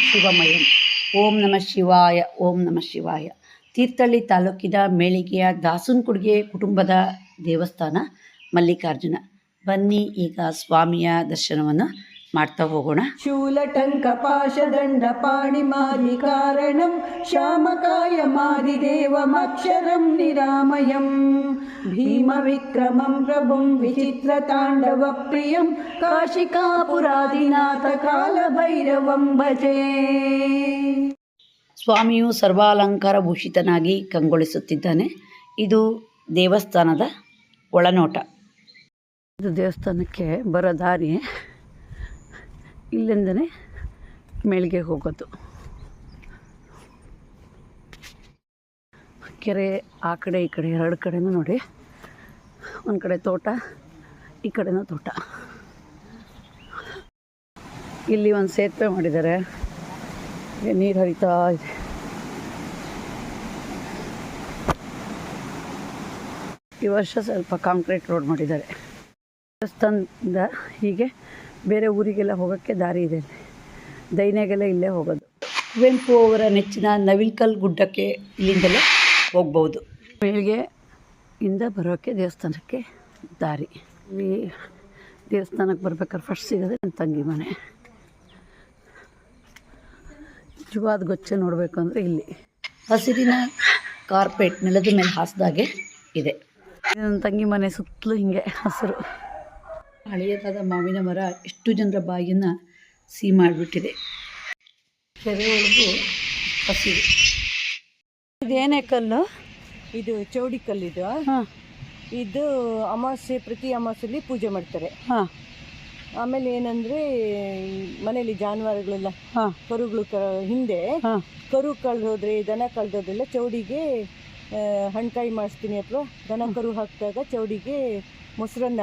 ಶಿವಮಯಂ. ಓಂ ನಮಃ ಶಿವಾಯ, ಓಂ ನಮಃ ಶಿವಾಯ. ತೀರ್ಥಹಳ್ಳಿ ತಾಲೂಕಿನ ಮೇಳಿಗೆಯ ದಾಸನಕುಡ್ಗೆ ಕುಟುಂಬದ ದೇವಸ್ಥಾನ ಮಲ್ಲಿಕಾರ್ಜುನ. ಬನ್ನಿ ಈಗ ಸ್ವಾಮಿಯ ದರ್ಶನವನ್ನು ಮಾಡ್ತಾ ಹೋಗೋಣ. ಶೂಲಟಂಕ ಪಾಶದಂಡ ಪಾಣಿ ಮಾರಿ ಕಾರಣಂ ಶ್ಯಾಮಕಾಯ ಮಾರಿ ದೇವಮಕ್ಷರಂ ನಿರಾಮಯಂ. ಭೀಮ ವಿಕ್ರಮಂ ಪ್ರಭುಂ ವಿಚಿತ್ರ ತಾಂಡವ ಪ್ರಿಯಂ ಕಾಶಿಕಾಪುರಾದಿನಾಥ ಕಾಲಭೈರವಂ ಭಜೇ. ಸ್ವಾಮಿಯು ಸರ್ವಾಲಂಕಾರ ಭೂಷಿತನಾಗಿ ಕಂಗೊಳಿಸುತ್ತಿದ್ದಾನೆ. ಇದು ದೇವಸ್ಥಾನದ ಒಳನೋಟ. ಇದು ದೇವಸ್ಥಾನಕ್ಕೆ ಬರೋ ದಾರಿ. ಇಲ್ಲಿಂದನೇ ಮೇಳಿಗೆ ಹೋಗೋದು. ಕೆರೆ ಆ ಕಡೆ, ಈ ಕಡೆ, ಎರಡು ಕಡೆನೂ ನೋಡಿ. ಒಂದು ಕಡೆ ತೋಟ, ಈ ಕಡೆನೂ ತೋಟ. ಇಲ್ಲಿ ಒಂದು ಸೇತುವೆ ಮಾಡಿದ್ದಾರೆ. ನೀರು ಹರಿತಾ ಇದೆ. ಈ ವರ್ಷ ಸ್ವಲ್ಪ ಕಾಂಕ್ರೀಟ್ ರೋಡ್ ಮಾಡಿದ್ದಾರೆ. ದೇವಸ್ಥಾನದಿಂದ ಹೀಗೆ ಬೇರೆ ಊರಿಗೆಲ್ಲ ಹೋಗೋಕ್ಕೆ ದಾರಿ ಇದೆ. ದೈನೆಗೆಲ್ಲ ಇಲ್ಲೇ ಹೋಗೋದು. ಕುವೆಂಪು ಅವರ ನೆಚ್ಚಿನ ನವಿಲ್ಕಲ್ ಗುಡ್ಡಕ್ಕೆ ಇಲ್ಲಿಂದಲೇ ಹೋಗ್ಬೋದು. ಬೆಳಿಗ್ಗೆ ಇಂದ ಬರೋಕ್ಕೆ ದೇವಸ್ಥಾನಕ್ಕೆ ದಾರಿ. ಈ ದೇವಸ್ಥಾನಕ್ಕೆ ಬರ್ಬೇಕಾದ್ರೆ ಫಸ್ಟ್ ಸಿಗೋದೆ ನನ್ನ ತಂಗಿ ಮನೆ. ನಿಜವಾದ ಗೊಚ್ಚೆ ನೋಡಬೇಕು ಅಂದರೆ ಇಲ್ಲಿ. ಹಸಿರಿನ ಕಾರ್ಪೆಟ್ ನೆಲದ ಮೇಲೆ ಹಾಸಿದಾಗೆ ಇದು. ನನ್ನ ತಂಗಿ ಮನೆ ಸುತ್ತಲೂ ಹಿಂಗೆ ಹಸಿರು. ಹಳೆಯದಾದ ಮಾವಿನ ಮರ ಎಷ್ಟು ಜನರ ಬಾಯಿಯನ್ನು ಸಿಹಿ ಮಾಡಿಬಿಟ್ಟಿದೆ. ಕೆರೆ ಒಳಗೂ ಹಸಿರು. ಇದೇನೇ ಕಲ್ಲು? ಇದು ಚೌಡಿ ಕಲ್ಲಿದು ಹಾಂ. ಇದು ಅಮಾವಾಸ್ಯೆ ಪ್ರತಿ ಅಮಾವಾಸ್ಯೆಲಿ ಪೂಜೆ ಮಾಡ್ತಾರೆ. ಹಾಂ. ಆಮೇಲೆ ಏನಂದ್ರೆ ಮನೆಯಲ್ಲಿ ಜಾನುವಾರುಗಳೆಲ್ಲ ಹಾಂ. ಕರುಗಳು ಕ ಹಿಂದೆ ಹಾಂ. ಕರು ಕಳೆದೋದ್ರೆ ದನ ಕಳೆದೋದ್ರೆಲ್ಲ ಚೌಡಿಗೆ ಹಣ್ಕಾಯಿ ಮಾಡಿಸ್ತೀನಿ ಅಥವಾ ದನ ಕರು ಹಾಕಿದಾಗ ಚೌಡಿಗೆ ಮೊಸರನ್ನ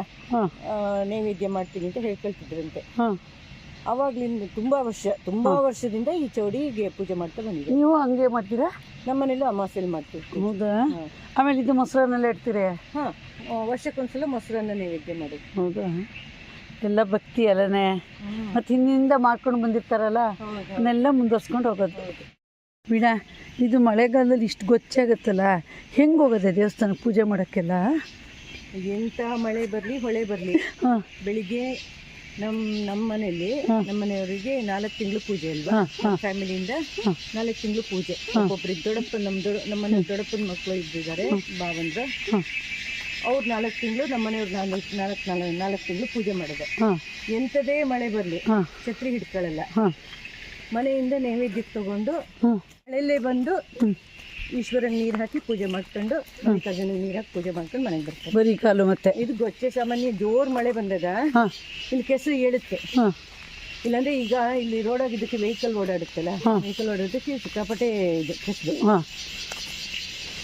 ನೈವೇದ್ಯ ಮಾಡ್ತೀನಿ ಅಂತ ಹೇಳ್ಕೊಳ್ತಿದ್ರಂತೆ. ಹಾಂ. ಅವಾಗ್ಲಿಂದ ತುಂಬಾ ವರ್ಷ ತುಂಬಾ ವರ್ಷದಿಂದ ಈ ಚೌಡಿಗೆ ಪೂಜೆ ಮಾಡ್ತಾ ಬಂದಿದೆ. ನೀವು ಹಂಗೆ ಮಾಡ್ತೀರಾ? ನಮ್ಮ ಅಮಾಸೆಯಲ್ಲಿ ಮಾಡ್ತೀವಿ ಹೌದಾ. ಆಮೇಲೆ ಇದು ಮೊಸರನ್ನೆಲ್ಲ ಇಡ್ತೀರಿ? ಹಾ ವರ್ಷಕ್ಕೊಂದ್ಸಲ ಮೊಸರನ್ನ ನೈವೇದ್ಯ ಮಾಡೋದು. ಹೌದಾ? ಎಲ್ಲ ಭಕ್ತಿ ಅಲ್ಲನೇ. ಮತ್ತೆ ಹಿಂದಿಂದ ಮಾಡ್ಕೊಂಡು ಬಂದಿರ್ತಾರಲ್ಲ ಅದನ್ನೆಲ್ಲ ಮುಂದುವರ್ಸ್ಕೊಂಡು ಹೋಗೋದು. ವೀಣಾ ಇದು ಮಳೆಗಾಲದಲ್ಲಿ ಇಷ್ಟು ಗೊತ್ತಾಗತ್ತಲ್ಲ ಹೆಂಗೆ ಹೋಗೋದೆ ದೇವಸ್ಥಾನಕ್ಕೆ ಪೂಜೆ ಮಾಡೋಕ್ಕೆಲ್ಲ? ಎಂತ ಮಳೆ ಬರ್ಲಿ ಹೊಳೆ ಬರ್ಲಿ. ಬೆಳಿಗ್ಗೆ ನಮ್ ನಮ್ಮ ಮನೆಯಲ್ಲಿ ನಮ್ಮ ಮನೆಯವರಿಗೆ ನಾಲ್ಕು ತಿಂಗಳು ಪೂಜೆ ಅಲ್ವಾ? ಫ್ಯಾಮಿಲಿಯಿಂದ ನಾಲ್ಕು ತಿಂಗಳು ಪೂಜೆ. ಒಬ್ಬೊಬ್ರಿಗೆ ದೊಡ್ಡಪ್ಪ ನಮ್ಮ ದೊಡ್ಡ ನಮ್ಮ ಮನೆ ದೊಡ್ಡಪ್ಪನ ಮಕ್ಕಳು ಇದ್ದಿದ್ದಾರೆ ಬಾವಂದ್ರ ಅವ್ರು ನಾಲ್ಕು ತಿಂಗಳು ನಮ್ಮ ಮನೆಯವ್ರು ನಾಲ್ಕು ನಾಲ್ಕು ನಾಲ್ಕು ನಾಲ್ಕು ತಿಂಗಳು ಪೂಜೆ ಮಾಡಿದೆ. ಎಂತದೇ ಎಂಥದೇ ಮಳೆ ಬರಲಿ ಛತ್ರಿ ಹಿಡ್ಕೊಳ್ಳಲ್ಲ ಮನೆಯಿಂದ ನೈವೇದ್ಯಕ್ಕೆ ತಗೊಂಡು ಮಳೆಯಲ್ಲೇ ಬಂದು ಈಶ್ವರನ ನೀರು ಹಾಕಿ ಪೂಜೆ ಮಾಡ್ಕೊಂಡು ಮಲ್ಲಿಕಾರ್ಜುನ ನೀರು ಹಾಕಿ ಪೂಜೆ ಮಾಡ್ಕೊಂಡು ಮನೆಗೆ ಬರ್ತಾರೆ. ಬರೀ ಕಾಲು ಮತ್ತೆ. ಇದು ಗೊಚ್ಚೆ ಸಾಮಾನ್ಯ ಜೋರ್ ಮಳೆ ಬಂದದ. ಇಲ್ಲಿ ಕೆಸರು ಏಳುತ್ತೆ. ಹಾಂ. ಇಲ್ಲಾಂದ್ರೆ ಈಗ ಇಲ್ಲಿ ರೋಡ್ ಆಗಿದ್ದಕ್ಕೆ ವೆಹಿಕಲ್ ಓಡಾಡುತ್ತಲ್ಲ. ವೆಹಿಕಲ್ ಓಡಾಡೋದಕ್ಕೆ ಸಿಕ್ಕಾಪಟ್ಟೆ ಇದು ಕೆಸರು. ಹಾಂ.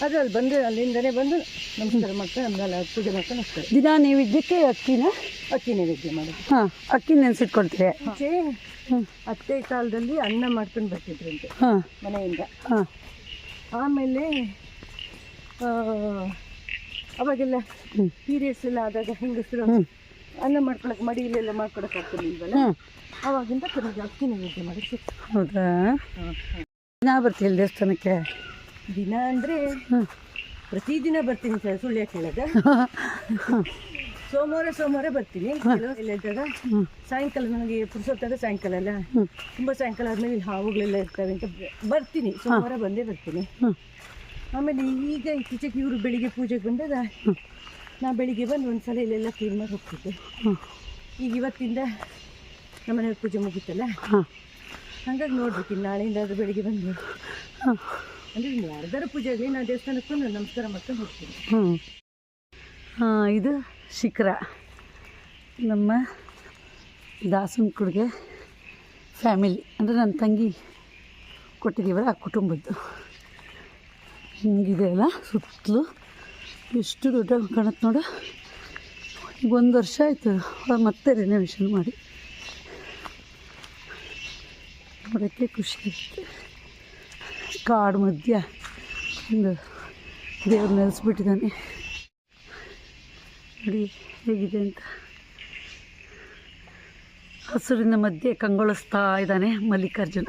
ಅದು ಅಲ್ಲಿ ಬಂದು ಅಲ್ಲಿಂದನೇ ಬಂದು ನಮಸ್ಕಾರ ಮಾಡ್ಕೊಂಡು ನಮ್ಗೆಲ್ಲ ಪೂಜೆ ಮಾಡ್ಕೊಂಡು ಹೋಗ್ತಾರೆ. ದಿನ ನೀವು ಇದಕ್ಕೆ ಅಕ್ಕಿನ? ಅಕ್ಕಿ ನೈವೇದ್ಯ ಮಾಡೋದು. ಹಾಂ ಅಕ್ಕಿ ನೆನೆಸಿಟ್ಕೊಳ್ತೀರಿ ಮುಂಚೆ ಅತ್ತೆ ಕಾಲದಲ್ಲಿ ಅನ್ನ ಮಾಡ್ಕೊಂಡು ಬರ್ತಿದ್ರಂತೆ ಹಾಂ. ಮನೆಯಿಂದ. ಹಾಂ. ಆಮೇಲೆ ಅವಾಗೆಲ್ಲ ಪೀರಿಯಡ್ಸ್ ಎಲ್ಲ ಆದಾಗ ಹೆಂಗಸರು ಅನ್ನ ಮಾಡ್ಕೊಳಕ್ಕೆ ಮಡಿಯಲ್ಲೆಲ್ಲ ಮಾಡ್ಕೊಳಕ್ಕೆ ಆಗ್ತಿರ್ಲಿಲ್ವಲ್ಲ ಅವಾಗಿಂದ ಕೆಲವು ಜಾಸ್ತಿ ನೈವೇದ್ಯ ಮಾಡಿ ಹೌದಾ? ದಿನ ಬರ್ತೀವಿ ದೇವಸ್ಥಾನಕ್ಕೆ? ದಿನ ಅಂದರೆ ಪ್ರತಿದಿನ ಬರ್ತೀನಿ ಸರ್ ಸುಳ್ಳು ಹೇಳೋದ? ಸೋಮವಾರ ಸೋಮವಾರ ಬರ್ತೀನಿ. ಸಾಯಂಕಾಲ ನನಗೆ ಪುರುಸೊತ್ತಾಗ ಸಾಯಂಕಾಲ ಅಲ್ಲ. ತುಂಬಾ ಸಾಯಂಕಾಲ ಆದ್ಮೇಲೆ ಇಲ್ಲಿ ಹಾವುಗಳೆಲ್ಲ ಇರ್ತವೆ ಅಂತ ಬರ್ತೀನಿ. ಸೋಮವಾರ ಬಂದೇ ಬರ್ತೀನಿ. ಆಮೇಲೆ ಈಗ ಇತ್ತೀಚೆಗೆ ಇವರು ಬೆಳಿಗ್ಗೆ ಪೂಜೆಗೆ ಬಂದಾಗ ನಾ ಬೆಳಿಗ್ಗೆ ಬಂದು ಒಂದ್ಸಲ ಇಲ್ಲೆಲ್ಲ ಕ್ಲೀನ್ ಮಾಡಿ ಹೋಗ್ತಿದ್ದೆ. ಈಗ ಇವತ್ತಿಂದ ನಮ್ಮನೆ ಪೂಜೆ ಮುಗಿತಲ್ಲ? ಹಂಗಾಗಿ ನೋಡ್ಬೇಕು ನಾಳೆಯಿಂದ ಅದು ಬೆಳಿಗ್ಗೆ ಬಂದು. ಅಂದ್ರೆ ಯಾರ್ದಾರ ಪೂಜೆ ಆಗಲಿ ನಾ ದೇವಸ್ಥಾನಕ್ಕೆ ನಮಸ್ಕಾರ ಮಾಡ್ಕೊಂಡು ಹೋಗ್ತೀನಿ. ಹ್ಞೂ ಹಾಂ ಇದು ಶಿಖರ. ನಮ್ಮ ದಾಸನಕುಡ್ಗೆ ಫ್ಯಾಮಿಲಿ. ಅಂದರೆ ನನ್ನ ತಂಗಿ ಕೊಟ್ಟಿದ್ದೀವಲ್ಲ, ಆ ಕುಟುಂಬದ್ದು. ಹಿಂಗಿದೆ ಅಲ್ಲ, ಸುತ್ತಲೂ ಎಷ್ಟು ದೊಡ್ಡ ಕಾಣುತ್ತೆ ನೋಡು. ಈಗ ಒಂದು ವರ್ಷ ಆಯಿತು ಮತ್ತೆ ರಿನೋವೇಷನ್ ಮಾಡಿ. ನೋಡೋಕ್ಕೆ ಖುಷಿ ಇರುತ್ತೆ. ಕಾಡು ಮಧ್ಯ ಒಂದು ದೇವ್ರು ನೆಲೆಸ್ಬಿಟ್ಟಿದ್ದಾನೆ. ನೋಡಿ ಹೇಗಿದೆ ಅಂತ. ಹಸುರಿನ ಮಧ್ಯೆ ಕಂಗೊಳಿಸ್ತಾ ಇದ್ದಾನೆ ಮಲ್ಲಿಕಾರ್ಜುನ.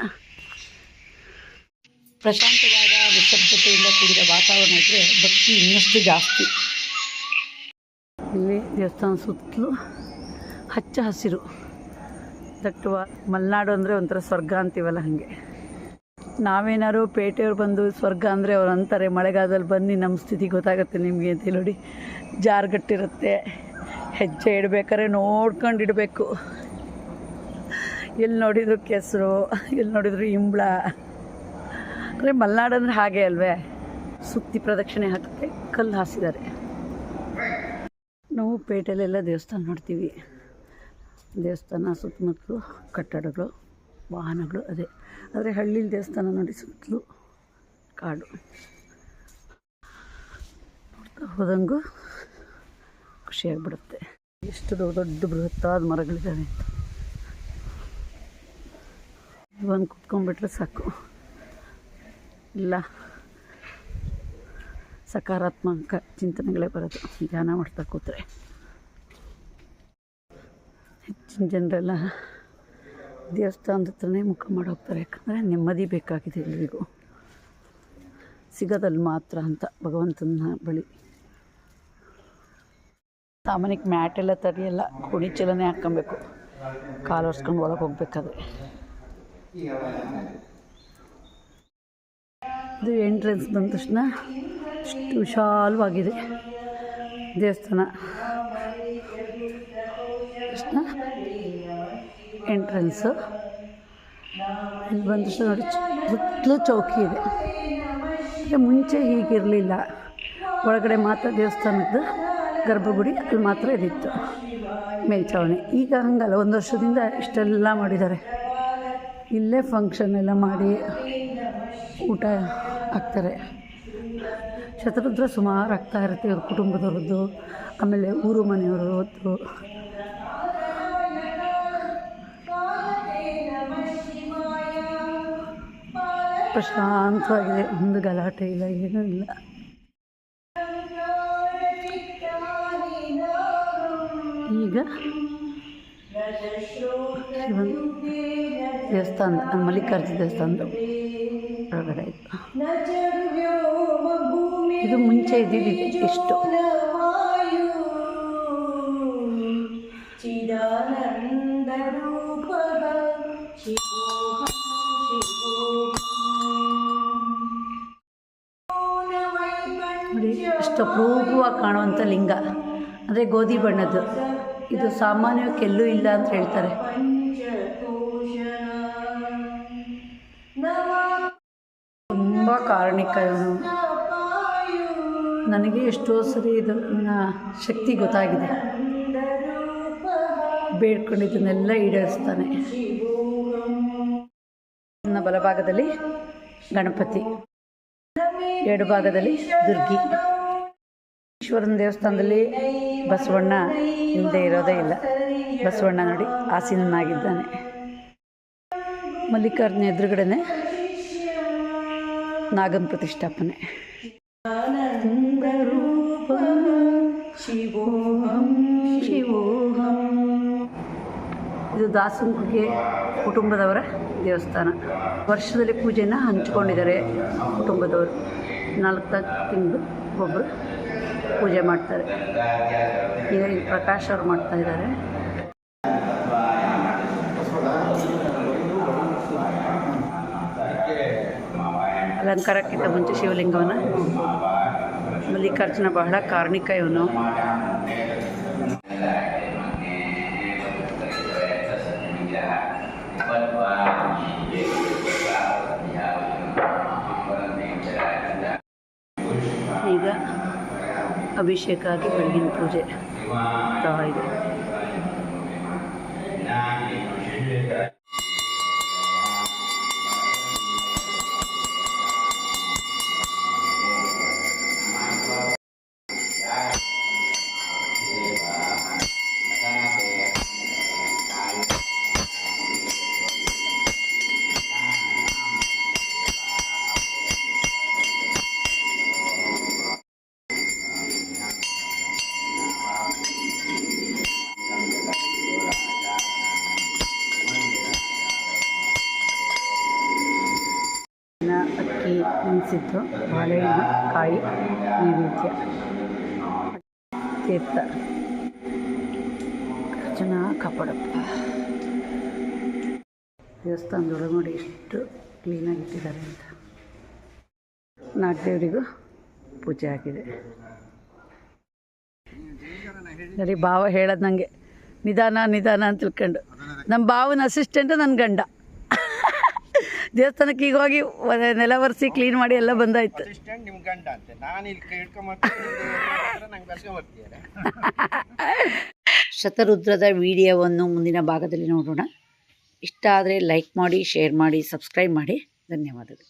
ಪ್ರಶಾಂತವಾದ ನಿಶಬ್ದತೆಯಿಂದ ಕೂಡಿದ ವಾತಾವರಣ ಇದ್ದರೆ ಭಕ್ತಿ ಇನ್ನಷ್ಟು ಜಾಸ್ತಿ. ಇಲ್ಲಿ ದೇವಸ್ಥಾನ ಸುತ್ತಲೂ ಹಚ್ಚ ಹಸಿರು. ದಟ್ಟುವ ಮಲೆನಾಡು ಅಂದರೆ ಒಂಥರ ಸ್ವರ್ಗ ಅಂತೀವಲ್ಲ ಹಾಗೆ. ನಾವೇನಾದ್ರು ಪೇಟೆಯವ್ರು ಬಂದು ಸ್ವರ್ಗ ಅಂದರೆ ಅವ್ರು ಅಂತಾರೆ, ಮಳೆಗಾಲದಲ್ಲಿ ಬನ್ನಿ, ನಮ್ಮ ಸ್ಥಿತಿ ಗೊತ್ತಾಗುತ್ತೆ ನಿಮಗೆ ಅಂತ ಹೇಳಿ ನೋಡಿ. ಜಾರ್ಗಟ್ಟಿರುತ್ತೆ. ಹೆಜ್ಜೆ ಇಡಬೇಕಾದ್ರೆ ನೋಡ್ಕೊಂಡು ಇಡಬೇಕು ಎಲ್ಲಿ ನೋಡಿದ್ರು ಕೆಸರು, ಎಲ್ಲಿ ನೋಡಿದ್ರು ಇಂಬ್ಳ. ಅಂದರೆ ಮಲೆನಾಡು ಅಂದರೆ ಹಾಗೆ ಅಲ್ವೇ? ಸುತ್ತಿ ಪ್ರದಕ್ಷಿಣೆ ಹಾಕಕ್ಕೆ ಕಲ್ಲು ಹಾಸಿದ್ದಾರೆ. ನಾವು ಪೇಟೆಯಲ್ಲೆಲ್ಲ ದೇವಸ್ಥಾನ ನೋಡ್ತೀವಿ. ದೇವಸ್ಥಾನ ಸುತ್ತಮುತ್ತಲು ಕಟ್ಟಡಗಳು. ವಾಹನಗಳು ಅದೇ. ಆದರೆ ಹಳ್ಳಿಲಿ ದೇವಸ್ಥಾನ ನೋಡಿ ಸುತ್ತಲೂ ಕಾಡು. ನೋಡ್ತಾ ಹೋದಂಗೂ ಖುಷಿಯಾಗ್ಬಿಡುತ್ತೆ. ಎಷ್ಟು ದೊಡ್ಡ ದೊಡ್ಡ ಬೃಹತ್ತಾದ ಮರಗಳಿದ್ದಾವೆ ಅಂತ ಒಂದು ಕುತ್ಕೊಂಡ್ಬಿಟ್ರೆ ಸಾಕು. ಇಲ್ಲ. ಸಕಾರಾತ್ಮಕ ಚಿಂತನೆಗಳೇ ಬರೋದು. ಧ್ಯಾನ ಮಾಡ್ತಾ ಕೂತ್ರೆ. ಹೆಚ್ಚಿನ ಜನರೆಲ್ಲ ದೇವಸ್ಥಾನದ ಹತ್ರನೇ ಮುಖ ಮಾಡಿ ಹೋಗ್ತಾರೆ ಯಾಕಂದರೆ ನೆಮ್ಮದಿ ಬೇಕಾಗಿದೆ ಎಲ್ರಿಗೂ. ಸಿಗೋದಲ್ಲಿ ಮಾತ್ರ ಅಂತ ಭಗವಂತನ ಬಳಿ. ಸಾಮಾನ್ಯಕ್ಕೆ ಮ್ಯಾಟ್ ಎಲ್ಲ ತಡೆಯಲ್ಲ ಕುಣಿ ಚೀಲನೇ ಹಾಕ್ಕೊಬೇಕು. ಕಾಲು ಒರೆಸ್ಕೊಂಡು ಒಳಗೆ ಹೋಗ್ಬೇಕಾದ್ರೆ. ಇದು ಎಂಟ್ರೆನ್ಸ್ ಬಂದ ತಕ್ಷಣ ಇಷ್ಟು ವಿಶಾಲವಾಗಿದೆ ದೇವಸ್ಥಾನ. ಎಂಟ್ರೆನ್ಸು. ಇಲ್ಲಿ ಬಂದ ತಕ್ಷಣ ನೋಡಿ, ಸುತ್ತಲೂ ಚೌಕಿ ಇದೆ. ಅಂದರೆ ಮುಂಚೆ ಹೀಗಿರಲಿಲ್ಲ. ಒಳಗಡೆ ಮಾತ್ರ ದೇವಸ್ಥಾನದ್ದು ಗರ್ಭಗುಡಿ, ಅಲ್ಲಿ ಮಾತ್ರ ಇದಿತ್ತು ಮೇಲ್ಛಾವಣಿ. ಈಗ ಹಂಗಲ್ಲ, ಒಂದು ವರ್ಷದಿಂದ ಇಷ್ಟೆಲ್ಲ ಮಾಡಿದ್ದಾರೆ. ಇಲ್ಲೇ ಫಂಕ್ಷನ್ ಎಲ್ಲ ಮಾಡಿ ಊಟ ಹಾಕ್ತಾರೆ. ಶತರುದ್ರ ಸುಮಾರು ಆಗ್ತಾ ಇರುತ್ತೆ ಇವ್ರ ಕುಟುಂಬದವ್ರದ್ದು. ಆಮೇಲೆ ಊರು ಮನೆಯವ್ರದ್ದು. ಪ್ರಶಾಂತವಾಗಿದೆ. ಒಂದು ಗಲಾಟೆ ಇಲ್ಲ, ಏನೂ ಇಲ್ಲ. ಈಗ ದೇವಸ್ಥಾನ ಮಲ್ಲಿಕಾರ್ಜುನ ದೇವಸ್ಥಾನದ ಇದು ಮುಂಚೆ ಇದ್ದಿದ್ದು ಇಷ್ಟು. ನೋಡಿ ಇಷ್ಟು ಅಪರೂಪವಾಗಿ ಕಾಣುವಂಥ ಲಿಂಗ. ಅಂದರೆ ಗೋಧಿ ಬಣ್ಣದ್ದು. ಇದು ಸಾಮಾನ್ಯವಾಗಿ ಎಲ್ಲೂ ಇಲ್ಲ ಅಂತ ಹೇಳ್ತಾರೆ. ತುಂಬ ಕಾರಣಿಕ ನನಗೆ ಎಷ್ಟೋ ಸರಿ ಇದು ಶಕ್ತಿ ಗೊತ್ತಾಗಿದೆ. ಬೇಡ್ಕೊಂಡಿದ್ದನ್ನೆಲ್ಲ ಈಡೇರಿಸ್ತಾನೆ. ನನ್ನ ಬಲಭಾಗದಲ್ಲಿ ಗಣಪತಿ. ಎರಡು ಭಾಗದಲ್ಲಿ ದುರ್ಗಿ. ಈಶ್ವರನ ದೇವಸ್ಥಾನದಲ್ಲಿ ಬಸವಣ್ಣ ಹಿಂದೆ ಇರೋದೇ ಇಲ್ಲ. ಬಸವಣ್ಣ ನೋಡಿ ಆಸೀನನಾಗಿದ್ದಾನೆ. ಮಲ್ಲಿಕಾರ್ಜುನ ಎದುರುಗಡೆನೆ ನಾಗನ ಪ್ರತಿಷ್ಠಾಪನೆ. ಶಿವೋಹಂ ಶಿವೋಹಂ ಇದು ದಾಸಂಕುಗೆ ಕುಟುಂಬದವರ ದೇವಸ್ಥಾನ. ವರ್ಷದಲ್ಲಿ ಪೂಜೆನ ಹಂಚ್ಕೊಂಡಿದ್ದಾರೆ ಕುಟುಂಬದವರು. ನಾಲ್ಕು ತಿಂಗಳು ಒಬ್ಬರು ಪೂಜೆ ಮಾಡ್ತಾರೆ. ಈಗ ಪ್ರಕಾಶ್ ಅವ್ರು ಮಾಡ್ತಾ ಇದ್ದಾರೆ. ಅಲಂಕಾರಕ್ಕಿಂತ ಮುಂಚೆ ಶಿವಲಿಂಗವನ್ನು. ಮಲ್ಲಿಕಾರ್ಜುನ ಬಹಳ ಕಾರ್ಣಿಕ ಇವನು. ಅಭಿಷೇಕ ಆಗಿ ಬೆಳಗಿನ ಪೂಜೆ ಆಗ್ತಾ ಬಾಳೆಹಣ್ಣು ಈ ರೀತಿಯ ತೀರ್ಥ ಚೆನ್ನಾಗಿ ಕಾಪಾಡಪ್ಪ. ದೇವಸ್ಥಾನದೊಳಗೆ ನೋಡಿ ಎಷ್ಟು ಕ್ಲೀನಾಗಿ ಇಟ್ಟಿದ್ದಾರೆ ಅಂತ. ನಾಗದೇವರಿಗೂ ಪೂಜೆ ಆಗಿದೆ. ಸರಿ ಭಾವ ಹೇಳೋದು ನನಗೆ ನಿಧಾನ ನಿಧಾನ ಅಂತ ತಿಳ್ಕೊಂಡು. ನಮ್ಮ ಭಾವನ ಅಸಿಸ್ಟೆಂಟ್ ನನ್ನ ಗಂಡ. ದೇವಸ್ಥಾನಕ್ಕೆ ಈಗ ಹೋಗಿ ನೆಲ ಒರೆಸಿ ಕ್ಲೀನ್ ಮಾಡಿ ಎಲ್ಲ ಬಂದಾಯ್ತು. ಶತರುದ್ರದ ವಿಡಿಯೋವನ್ನು ಮುಂದಿನ ಭಾಗದಲ್ಲಿ ನೋಡೋಣ. ಇಷ್ಟ ಆದರೆ ಲೈಕ್ ಮಾಡಿ ಶೇರ್ ಮಾಡಿ ಸಬ್ಸ್ಕ್ರೈಬ್ ಮಾಡಿ. ಧನ್ಯವಾದಗಳು.